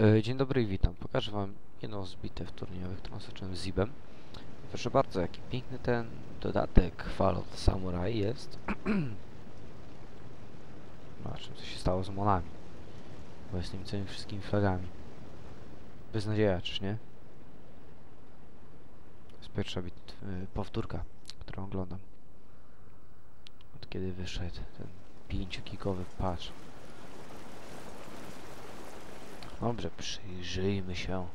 E, Dzień dobry i witam. Pokażę wam jedną z bitew turniejowych, którą zacząłem z Zibem. Proszę bardzo, jaki piękny ten dodatek Fall of Samurai jest. Zobaczmy, co się stało z monami. Bo z tymi całymi wszystkimi flagami. Beznadzieja, czyż nie? To jest pierwsza bit y, powtórka, którą oglądam. Od kiedy wyszedł ten pięciokikowy patch. Dobrze, przyjrzyjmy się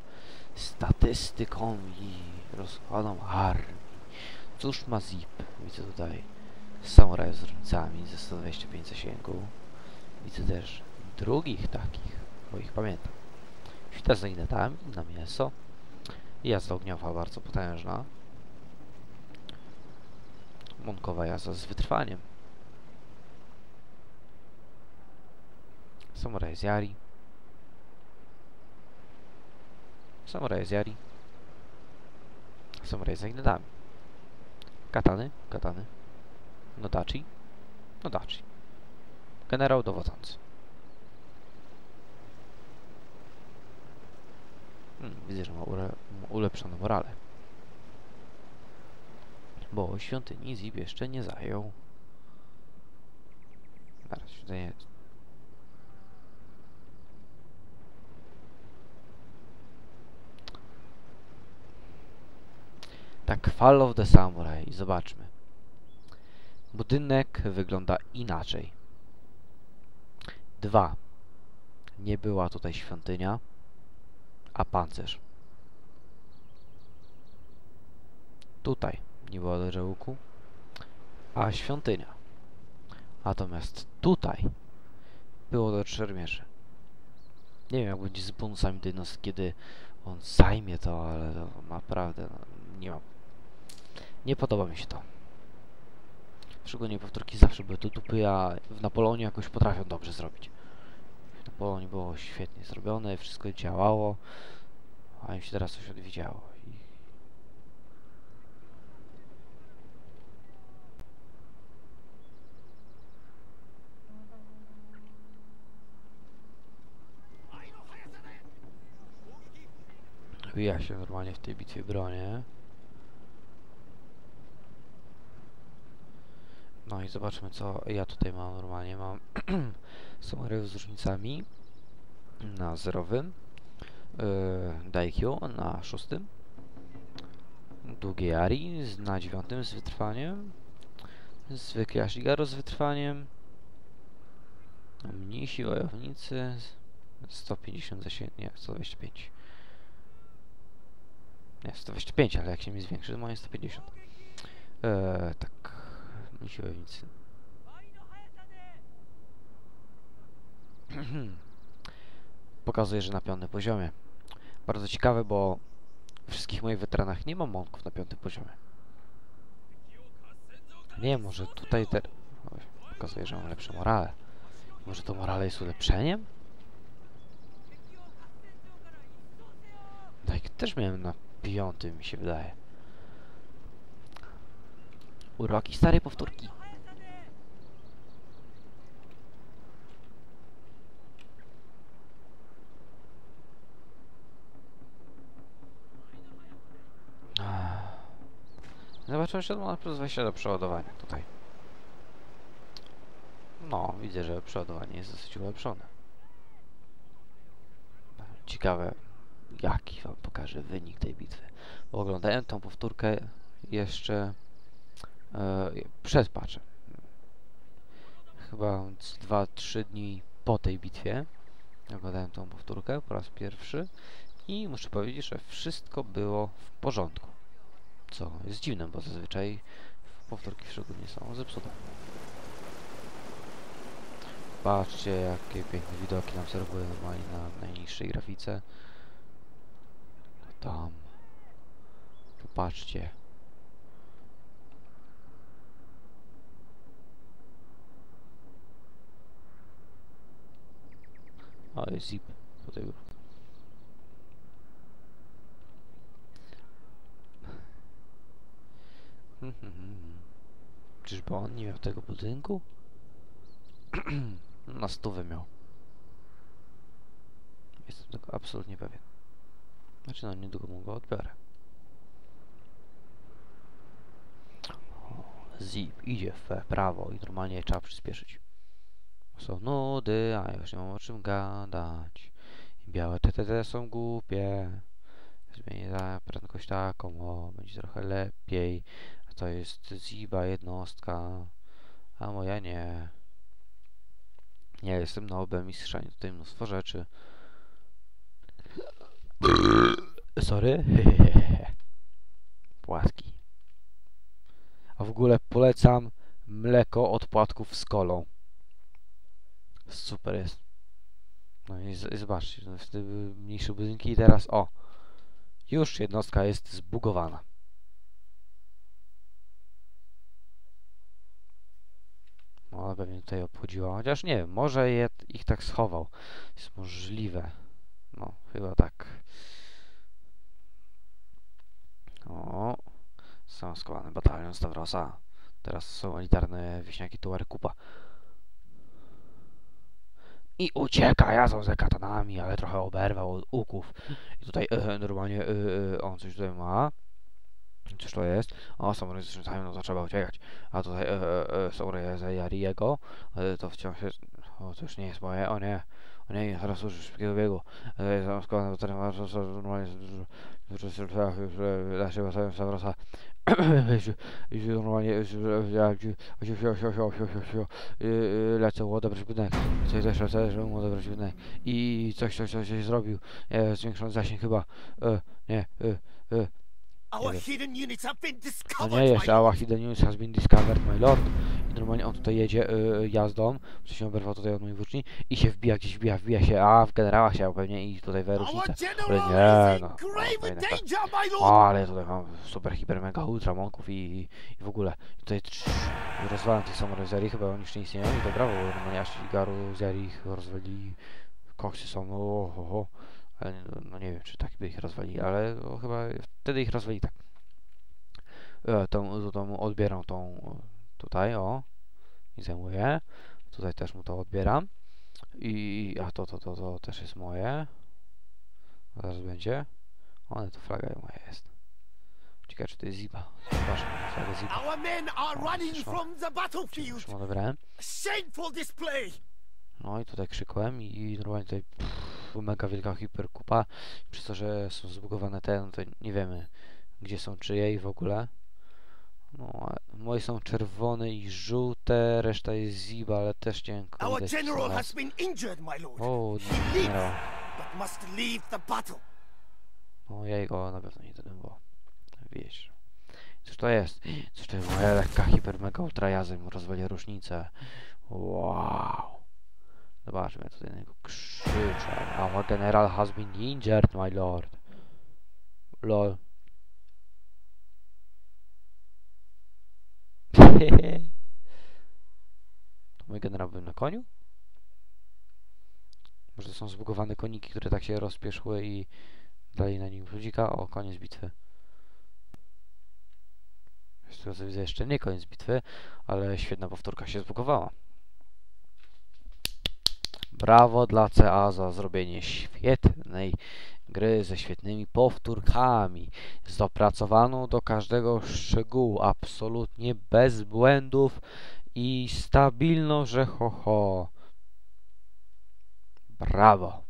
statystykom i rozkładom armii. Cóż ma ZIP? Widzę tutaj samuraj z różnicami ze 125 zasięgu. Widzę też drugich takich, bo ich pamiętam. Świta z ignatami na mięso. Jazda ogniowa bardzo potężna. Monkowa jazda z wytrwaniem. Samuraj z Yari. Samuraj z Yari. Samuraj z ignatami. Katany, katany. Nodachi, Nodachi. Generał dowodzący. Hmm, widzę, że ma ure, ma ulepszoną morale. Bo świątyni Zib jeszcze nie zajął. Zaraz, świątynię... Tak, Fall of the Samurai. Zobaczmy. Budynek wygląda inaczej. Dwa. Nie była tutaj świątynia, a pancerz. Tutaj nie było leżełku, a świątynia. Natomiast tutaj było do szermierzy. Nie wiem jak będzie z bonusami jednostki, kiedy on zajmie to, ale to naprawdę no, nie mam. Nie podoba mi się to. Szczególnie powtórki zawsze były do dupy, a w Napoleonie jakoś potrafią dobrze zrobić. W Napoleonie było świetnie zrobione, wszystko działało, a im się teraz coś odwiedziało. I... Ja się normalnie w tej bitwie bronię. No i zobaczmy co ja tutaj mam normalnie. Mam samurai z różnicami na zerowym, yy, Daikyo na szóstym, długie Ari na dziewiątym z wytrwaniem, zwykły Ashigaro z wytrwaniem, mnisi wojownicy, 150 zasięg, nie, 125. Nie, 125, ale jak się mi zwiększy, to moje 150. Eee, tak, mnisi wojownicy. Pokazuje, że na piątym poziomie. Bardzo ciekawe, bo wszystkich moich weteranach nie ma monków na piątym poziomie. Nie, może tutaj te... Pokazuje, że mam lepsze morale. Może to morale jest ulepszeniem? Tak, też miałem na piątym, mi się wydaje. Uroki starej powtórki. Zobaczymy jeszcze ma plus 20 do przeładowania tutaj. No, widzę, że przeładowanie jest dosyć ulepszone. Ciekawe, jaki wam pokażę wynik tej bitwy. Bo oglądałem tą powtórkę jeszcze e, przed patchem. Chyba 2-3 dni po tej bitwie. Oglądałem tą powtórkę po raz pierwszy i muszę powiedzieć, że wszystko było w porządku. Co jest dziwne, bo zazwyczaj powtórki szczególnie są zepsute. Patrzcie, jakie piękne widoki nam serwuje normalnie na najniższej grafice. Tam. Popatrzcie. O, jest zip tego. Czyżby on nie miał tego budynku? Na stówę miał. Jestem tego absolutnie pewien. Znaczy no, niedługo mu go odbiorę. Zip idzie w prawo i normalnie trzeba przyspieszyć. Są nudy, a ja już nie mam o czym gadać. I białe TTT są głupie. Zmienię za prędkość taką, o, będzie trochę lepiej. A to jest Ziba jednostka, a moja nie. Nie jestem nobem i strzanie tutaj mnóstwo rzeczy. Sorry. Płatki. A w ogóle polecam mleko od płatków z kolą. Super jest. No i, i zobaczcie, no wtedy mniejsze budynki i teraz o. Już jednostka jest zbugowana. Ale pewnie tutaj obchodziła. Chociaż nie wiem, może je, ich tak schował. Jest możliwe. No, chyba tak. O, składany batalion Stavrosa. Teraz są elitarne wieśniaki Tuarekupa. I ucieka, jazdą ze katanami, ale trochę oberwał od. I tutaj e, normalnie e, e, on coś tutaj ma. Cóż to jest? O, samurai z rzucają, no to trzeba uciekać. A tutaj e, e, e, samurai z Yariego. E, to wciąż jest... O, to już nie jest moje. O nie. Nie, teraz użyć szybkiego biegu. Są składane baterie, normalnie... Nasze baterie Savrosa. Normalnie... Lecę, odebrać budynek. Coś też lecę, żeby mu odebrać budynek. I coś, coś, coś, coś zrobił. Zwiększony zasięg chyba. E, Nie, e, e. Our hidden units have been No discovered. nie, my jeszcze lord. Our Hidden News has been discovered, my lord. Normalnie on tutaj jedzie y, jazdą, się oberwał tutaj od mojej włóczni i się wbija gdzieś, wbija, wbija się, a w generała się pewnie i tutaj we różnicę. general nie, no, in no. O, ale tutaj mam super, hiper, mega, ultra monków i, i, i w ogóle. I tutaj trz, rozwalam tych Yari, chyba oni już nie istnieją i to brawo, bo normalnie aż Igaru z Yari ich rozwalili. Koksy są, o, ho, ho. Ale no, no nie wiem, czy tak by ich rozwalili, ale no, chyba wtedy ich rozwali tak. E, tą, tą odbieram tą tutaj, o. I zajmuję. Tutaj też mu to odbieram. I, a to, to, to, to też jest moje. Zaraz będzie. O, ale to flaga moja jest. Ciekawe, czy to jest zipa. Zobaczmy, flaga zipa. Our men are running from the battlefield. Już mu odebrałem. Shameful display. No i tutaj krzykłem i, i normalnie tutaj pff, mega wielka hiperkupa. Przez to, że są zbugowane te, no to nie wiemy gdzie są czyje i w ogóle. No, moje są czerwone i żółte, reszta jest ziba, ale też kurde, Our general has been injured, my lord. O, generał. but must leave the battle. No ja jego na pewno nie denerwował. Wiesz. Cóż to jest? Cóż to jest moja lekka hiper mega ultra jazem rozwali różnicę. Wow. Zobaczmy, ja tutaj na niego krzyczę. Our general has been injured, my lord. Lol. to mój generał był na koniu? Może są zbugowane koniki, które tak się rozpieszły i dali na nim ludzika. O, koniec bitwy. Z tego co widzę, jeszcze nie koniec bitwy, ale świetna powtórka się zbugowała. Brawo dla CA za zrobienie świetnej gry ze świetnymi powtórkami, z dopracowaną do każdego szczegółu, absolutnie bez błędów i stabilną, że ho ho. Brawo.